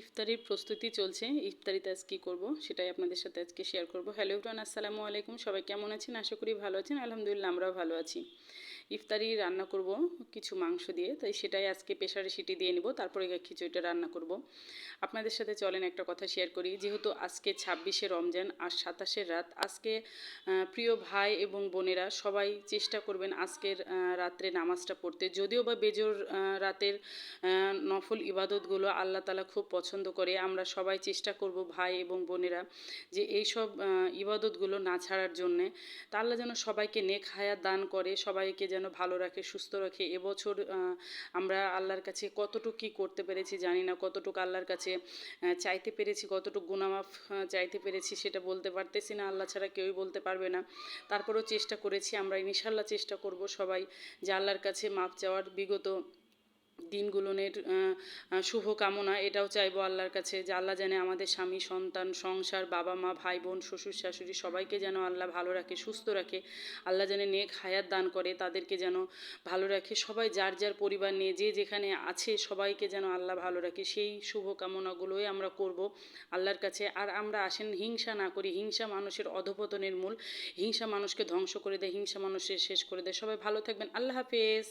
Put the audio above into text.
ইফতারির প্রস্তুতি চলছে, ইফতারিতে আজ কী করব সেটাই আপনাদের সাথে আজকে শেয়ার করব। হ্যালো এভরিওয়ান আসসালামু আলাইকুম, সবাই কেমন আছেন? আশা করি ভালো আছেন, আলহামদুলিল্লাহ আমরাও ভালো আছি। ইফতারি রান্না করব কিছু মাংস দিয়ে, তাই সেটাই আজকে প্রেশারে সিটি দিয়ে নেব, তারপরে খিচুড়িটা রান্না করব। আপনাদের সাথে চলেন একটা কথা শেয়ার করি, যেহেতু আজকে ছাব্বিশে রমজান আর সাতাশের রাত, আজকে প্রিয় ভাই এবং বোনেরা সবাই চেষ্টা করবেন আজকের রাত্রে নামাজটা পড়তে। যদিও বা বেজোর রাতের নফল ইবাদতগুলো আল্লাহ তালা খুব পছন্দ করে, আমরা সবাই চেষ্টা করব ভাই এবং বোনেরা যে এই সব ইবাদতগুলো না ছাড়ার জন্যে। তা আল্লাহ যেন সবাইকে নেক হায়াত দান করে, সবাইকে যেন ভালো রাখে, সুস্থ রাখে। এবছর আমরা আল্লাহর কাছে কতটুকু কী করতে পেরেছি জানি না, কতটুকু আল্লাহর কাছে চাইতে পেরেছি, কতটুকু গুণামাফ চাইতে পেরেছি সেটা বলতে পারতেছি না, আল্লাহ ছাড়া কেউই বলতে পারবে না। তারপরেও চেষ্টা করেছি, আমরা ইনশাল্লাহ চেষ্টা করব সবাই যে আল্লাহর কাছে মাপ চাওয়ার বিগত দিনগুলোনের শুভ কামনা এটাও চাইব আল্লাহর কাছে যে আল্লাহ জানে আমাদের স্বামী, সন্তান, সংসার বাবা মা ভাই বোন শ্বশুর, শাশুড়ি সবাইকে যেন আল্লাহ ভালো রাখে, সুস্থ রাখে। আল্লাহ যেন নেক হায়াত দান করে, তাদেরকে যেন ভালো রাখে। সবাই যার যার পরিবার নিয়ে যে যেখানে আছে সবাইকে যেন আল্লাহ ভালো রাখে। সেই শুভ কামনাগুলোই আমরা করব আল্লাহর কাছে। আর আমরা আসেন, হিংসা না করি, হিংসা মানুষের অধপতনের মূল। হিংসা মানুষকে ধ্বংস করে দেয়, হিংসা মানুষের শেষ করে দেয়। সবাই ভালো থাকবেন। আল্লাহ হাফেজ।